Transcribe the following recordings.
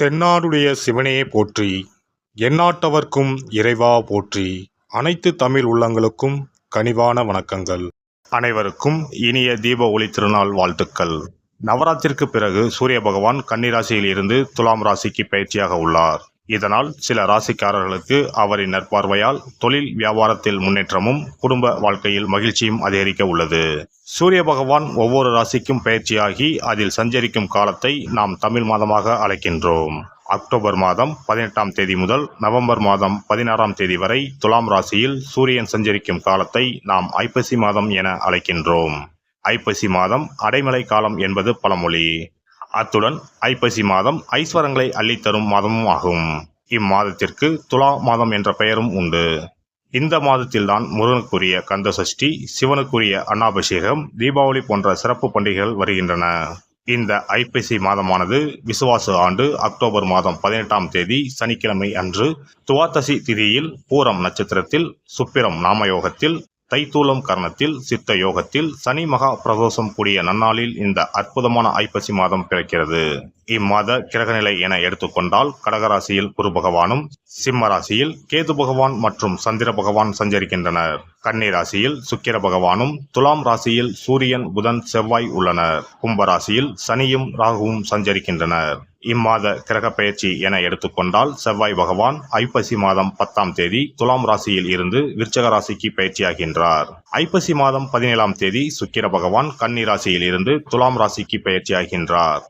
தென்னாடுடைய சிவனையே போற்றி எந்நாட்டவர்க்கும் இறைவா போற்றி. அனைத்து தமிழ் உள்ளங்களுக்கும் கனிவான வணக்கங்கள். அனைவருக்கும் இனிய தீப ஒளி திருநாள் வாழ்த்துக்கள். நவராத்திற்கு பிறகு சூரிய பகவான் கன்னிராசியில் இருந்து துலாம் ராசிக்கு பயிற்சியாக உள்ளார். இதனால் சில ராசிக்காரர்களுக்கு அவரின் நற்பார்வையால் தொழில் வியாபாரத்தில் முன்னேற்றமும் குடும்ப வாழ்க்கையில் மகிழ்ச்சியும் அதிகரிக்க உள்ளது. சூரிய பகவான் ஒவ்வொரு ராசிக்கும் பயிற்சியாகி அதில் சஞ்சரிக்கும் காலத்தை நாம் தமிழ் மாதமாக அழைக்கின்றோம். அக்டோபர் மாதம் பதினெட்டாம் தேதி முதல் நவம்பர் மாதம் பதினாறாம் தேதி வரை துலாம் ராசியில் சூரியன் சஞ்சரிக்கும் காலத்தை நாம் ஐப்பசி மாதம் என அழைக்கின்றோம். ஐப்பசி மாதம் அடைமழை காலம் என்பது பழமொழி. அத்துடன் ஐப்பசி மாதம் ஐஸ்வரங்களை அள்ளித்தரும் மாதமும் ஆகும். இம்மாதத்திற்கு துலா மாதம் என்ற பெயரும் உண்டு. இந்த மாதத்தில்தான் முருகனுக்குரிய கந்த சஷ்டி சிவனுக்குரிய அன்னாபிஷேகம் தீபாவளி போன்ற சிறப்பு பண்டிகைகள் வருகின்றன. இந்த ஐப்பசி மாதமானது விசுவாச ஆண்டு அக்டோபர் மாதம் பதினெட்டாம் தேதி சனிக்கிழமை அன்று துவாதசி திதியில் பூரம் நட்சத்திரத்தில் சுப்பிரம் நாமயோகத்தில் தைத்தூலம் கர்ணத்தில் சித்த யோகத்தில் சனி மகா பிரதோஷம் கூடிய நன்னாளில் இந்த அற்புதமான ஐப்பசி மாதம் பிறக்கிறது. இம்மாத கிரகநிலை என எடுத்துக்கொண்டால் கடகராசியில் குரு பகவானும் சிம்ம ராசியில் கேது பகவான் மற்றும் சந்திர பகவான் சஞ்சரிக்கின்றனர். கன்னி ராசியில் சுக்கிர பகவானும் துலாம் ராசியில் சூரியன் புதன் செவ்வாய் உள்ளனர். கும்ப ராசியில் சனியும் ராகுவும் சஞ்சரிக்கின்றனர். இம்மாத கிரக பயிற்சி என எடுத்துக்கொண்டால் செவ்வாய் பகவான் ஐப்பசி மாதம் பத்தாம் தேதி துலாம் ராசியில் இருந்து விருச்சக ராசிக்கு பயிற்சியாகின்றார். ஐப்பசி மாதம் பதினேழாம் தேதி சுக்கிர பகவான் கன்னி ராசியில் இருந்து துலாம் ராசிக்கு பயிற்சியாகின்றார்.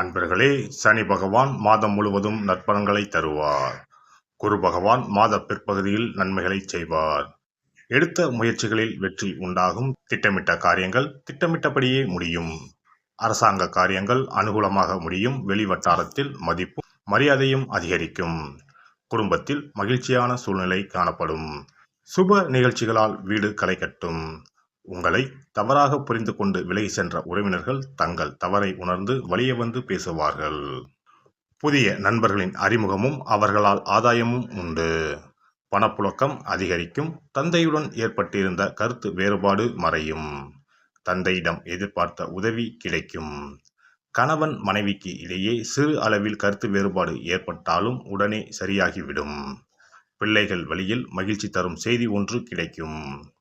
அன்பர்களே சனி பகவான் மாதம் முழுவதும் நற்பலன்களை தருவார். குரு பகவான் மாத பிற்பகுதியில் நன்மைகளை செய்வார். எடுத்த முயற்சிகளில் வெற்றி உண்டாகும். திட்டமிட்ட காரியங்கள் திட்டமிட்டபடியே முடியும். அரசாங்க காரியங்கள் அனுகூலமாக முடியும். வெளிவட்டாரத்தில் மதிப்பும் மரியாதையும் அதிகரிக்கும். குடும்பத்தில் மகிழ்ச்சியான சூழ்நிலை காணப்படும். சுப நிகழ்ச்சிகளால் வீடு களை கட்டும். உங்களை தவறாக புரிந்து கொண்டு விலகி சென்ற உறவினர்கள் தங்கள் தவறை உணர்ந்து வழிய வந்து பேசுவார்கள். புதிய நண்பர்களின் அறிமுகமும் அவர்களால் ஆதாயமும் உண்டு. பணப்புழக்கம் அதிகரிக்கும். தந்தையுடன் ஏற்பட்டிருந்த கருத்து வேறுபாடு மறையும். தந்தையிடம் எதிர்பார்த்த உதவி கிடைக்கும். கணவன் மனைவிக்கு இடையே சிறு அளவில் கருத்து வேறுபாடு ஏற்பட்டாலும் உடனே சரியாகிவிடும். பிள்ளைகள் வழியில் மகிழ்ச்சி தரும் செய்தி ஒன்று கிடைக்கும்.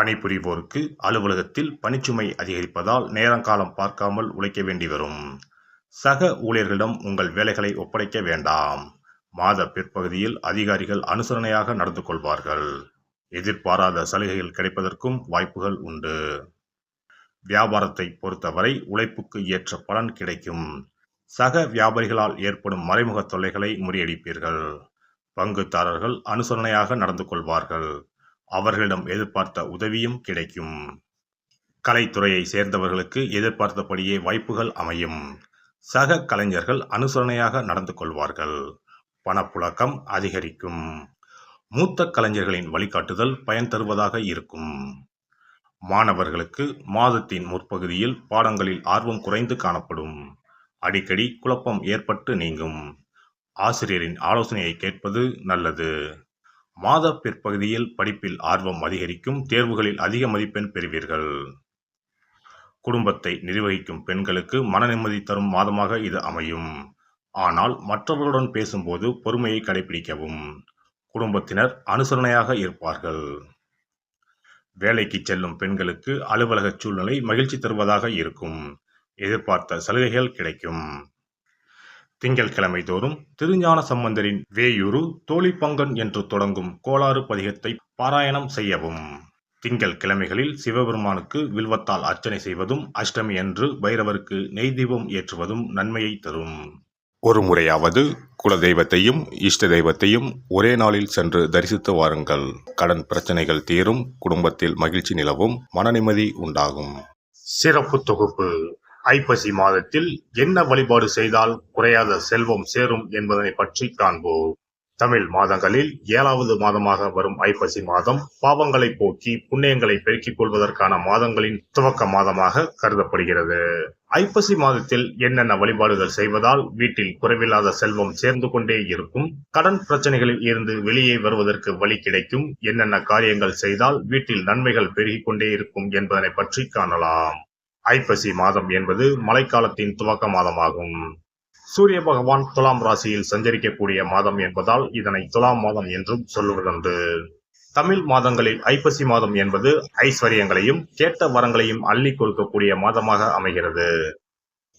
பணிபுரிவோருக்கு அலுவலகத்தில் பணிச்சுமை அதிகரிப்பதால் நேரங்காலம் பார்க்காமல் உழைக்க வேண்டி வரும். சக ஊழியர்களிடம் உங்கள் வேலைகளை ஒப்படைக்க வேண்டாம். மாத பிற்பகுதியில் அதிகாரிகள் அனுசரணையாக நடந்து கொள்வார்கள். எதிர்பாராத சலுகைகள் கிடைப்பதற்கும் வாய்ப்புகள் உண்டு. வியாபாரத்தை பொறுத்தவரை உழைப்புக்கு ஏற்ற பலன் கிடைக்கும். சக வியாபாரிகளால் ஏற்படும் மறைமுக தொல்லைகளை முறியடிப்பீர்கள். பங்குதாரர்கள் அனுசரணையாக நடந்து கொள்வார்கள். அவர்களிடம் எதிர்பார்த்த உதவியும் கிடைக்கும். கலைத்துறையை சேர்ந்தவர்களுக்கு எதிர்பார்த்தபடியே வாய்ப்புகள் அமையும். சக கலைஞர்கள் அனுசரணையாக நடந்து கொள்வார்கள். பணப்புழக்கம் அதிகரிக்கும். மூத்த கலைஞர்களின் வழிகாட்டுதல் பயன் தருவதாக இருக்கும். மாணவர்களுக்கு மாதத்தின் முற்பகுதியில் பாடங்களில் ஆர்வம் குறைந்து காணப்படும். அடிக்கடி குழப்பம் ஏற்பட்டு நீங்கும். ஆசிரியரின் ஆலோசனையை கேட்பது நல்லது. மாத பிற்பகுதியில் படிப்பில் ஆர்வம் அதிகரிக்கும் தேர்வுகளில் அதிக மதிப்பெண் பெறுவீர்கள். குடும்பத்தை நிர்வகிக்கும் பெண்களுக்கு மன நிம்மதி தரும் மாதமாக இது அமையும். ஆனால் மற்றவர்களுடன் பேசும்போது பொறுமையை கடைபிடிக்கவும். குடும்பத்தினர் அனுசரணையாக இருப்பார்கள். வேலைக்கு செல்லும் பெண்களுக்கு அலுவலக சூழ்நிலை மகிழ்ச்சி தருவதாக இருக்கும். எதிர்பார்த்த சலுகைகள் கிடைக்கும். திங்கட்கிழமை தோறும் திருஞான சம்பந்தரின் வேயூரு தோழிப்பங்கன் என்று தொடங்கும் கோளாறு பதிகத்தை பாராயணம் செய்யவும். திங்கள் கிழமைகளில் சிவபெருமானுக்கு வில்வத்தால் அர்ச்சனை செய்வதும் அஷ்டமி அன்று பைரவருக்கு நெய் தீபம் ஏற்றுவதும் நன்மையை தரும். ஒரு முறையாவது குலதெய்வத்தையும் இஷ்ட தெய்வத்தையும் ஒரே நாளில் சென்று தரிசித்து வாருங்கள். கடன் பிரச்சனைகள் தீரும் குடும்பத்தில் மகிழ்ச்சி நிலவும் மன நிம்மதி உண்டாகும். சிறப்பு தொகுப்பு. ஐப்பசி மாதத்தில் என்ன வழிபாடு செய்தால் குறையாத செல்வம் சேரும் என்பதனை பற்றி காண்போம். தமிழ் மாதங்களில் ஏழாவது மாதமாக வரும் ஐப்பசி மாதம் பாவங்களை போக்கி புண்ணியங்களை பெருக்கிக் கொள்வதற்கான மாதங்களின் துவக்க மாதமாக கருதப்படுகிறது. ஐப்பசி மாதத்தில் என்னென்ன வழிபாடுகள் செய்வதால் வீட்டில் குறைவில்லாத செல்வம் சேர்ந்து கொண்டே இருக்கும் கடன் பிரச்சனைகளில் இருந்து வெளியே வருவதற்கு வழி கிடைக்கும் என்னென்ன காரியங்கள் செய்தால் வீட்டில் நன்மைகள் பெருகிக் கொண்டே இருக்கும் என்பதனை பற்றி காணலாம். ஐப்பசி மாதம் என்பது மழைக்காலத்தின் துவக்க மாதமாகும். சூரிய பகவான் துலாம் ராசியில் சஞ்சரிக்கக்கூடிய மாதம் என்பதால் இதனை துலாம் மாதம் என்றும் சொல்லுவதுண்டு தமிழ் மாதங்களில் ஐப்பசி மாதம் என்பது ஐஸ்வர்யங்களையும் கேட்ட வரங்களையும் அள்ளி கொடுக்கக்கூடிய மாதமாக அமைகிறது.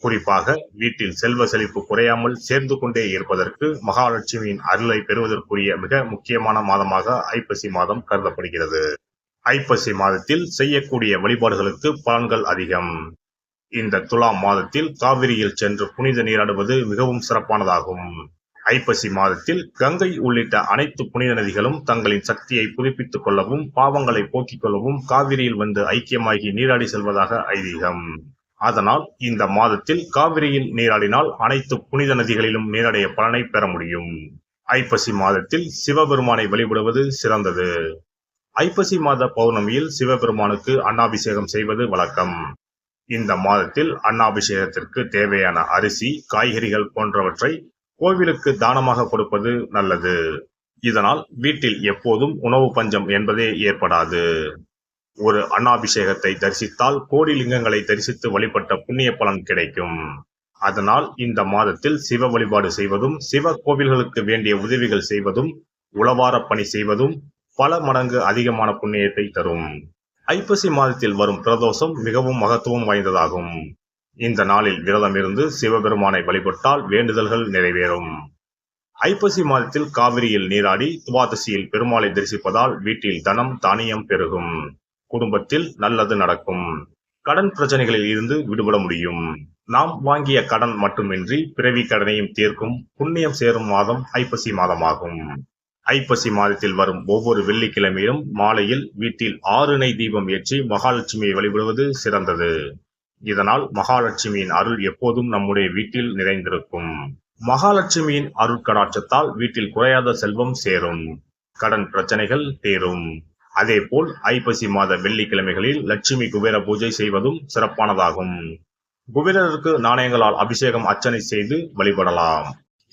குறிப்பாக வீட்டில் செல்வ செழிப்பு குறையாமல் சேர்ந்து கொண்டே இருப்பதற்கு மகாலட்சுமியின் அருளை பெறுவதற்குரிய மிக முக்கியமான மாதமாக ஐப்பசி மாதம் கருதப்படுகிறது. ஐப்பசி மாதத்தில் செய்யக்கூடிய வழிபாடுகளுக்கு பலன்கள் அதிகம். இந்த துலாம் மாதத்தில் காவிரியில் சென்று புனித நீராடுவது மிகவும் சிறப்பானதாகும். ஐப்பசி மாதத்தில் கங்கை உள்ளிட்ட அனைத்து புனித நதிகளும் தங்களின் சக்தியை புதுப்பித்துக் கொள்ளவும் பாவங்களை போக்கிக் கொள்ளவும் காவிரியில் வந்து ஐக்கியமாகி நீராடி செல்வதாக ஐதீகம். அதனால் இந்த மாதத்தில் காவிரியில் நீராடினால் அனைத்து புனித நதிகளிலும் நீராடிய பலனை பெற முடியும். ஐப்பசி மாதத்தில் சிவபெருமானை வழிபடுவது சிறந்தது. ஐப்பசி மாத பௌர்ணமியில் சிவபெருமானுக்கு அன்னாபிஷேகம் செய்வது வழக்கம். இந்த மாதத்தில் அன்னாபிஷேகத்திற்கு தேவையான அரிசி காய்கறிகள் போன்றவற்றை கோவிலுக்கு தானமாக கொடுப்பது நல்லது. இதனால் வீட்டில் எப்போதும் உணவு பஞ்சம் என்பதே ஏற்படாது. ஒரு அன்னாபிஷேகத்தை தரிசித்தால் கோடி லிங்கங்களை தரிசித்து வழிபட்ட புண்ணிய பலன் கிடைக்கும். அதனால் இந்த மாதத்தில் சிவ வழிபாடு செய்வதும் சிவ கோவில்களுக்கு வேண்டிய உதவிகள் செய்வதும் உளவார பணி செய்வதும் பல மடங்கு அதிகமான புண்ணியத்தை தரும். ஐப்பசி மாதத்தில் வரும் பிரதோஷம் மிகவும் மகத்துவம் வாய்ந்ததாகும். இந்த நாளில் விரதம் இருந்து சிவபெருமானை வழிபட்டால் வேண்டுதல்கள் நிறைவேறும். ஐப்பசி மாதத்தில் காவிரியில் நீராடி துவாதசியில் பெருமாளை தரிசிப்பதால் வீட்டில் தனம் தானியம் பெருகும். குடும்பத்தில் நல்லது நடக்கும். கடன் பிரச்சனைகளில் இருந்து விடுபட முடியும். நாம் வாங்கிய கடன் மட்டுமின்றி பிறவி கடனையும் தீர்க்கும் புண்ணியம் சேரும் மாதம் ஐப்பசி மாதமாகும். ஐப்பசி மாதத்தில் வரும் ஒவ்வொரு வெள்ளிக்கிழமையிலும் மாலையில் வீட்டில் ஆறுனை தீபம் ஏற்றி மகாலட்சுமியை வழிபடுவது சிறந்தது. இதனால் மகாலட்சுமியின் அருள் எப்போதும் நம்முடைய வீட்டில் நிறைந்திருக்கும். மகாலட்சுமியின் அருட்கடாட்சத்தால் வீட்டில் குறையாத செல்வம் சேரும். கடன் பிரச்சனைகள் தீரும். அதேபோல் ஐப்பசி மாத வெள்ளிக்கிழமைகளில் லட்சுமி குபேர பூஜை செய்வதும் சிறப்பானதாகும். குபேரருக்கு நாணயங்களால் அபிஷேகம் அர்ச்சனை செய்து வழிபடலாம்.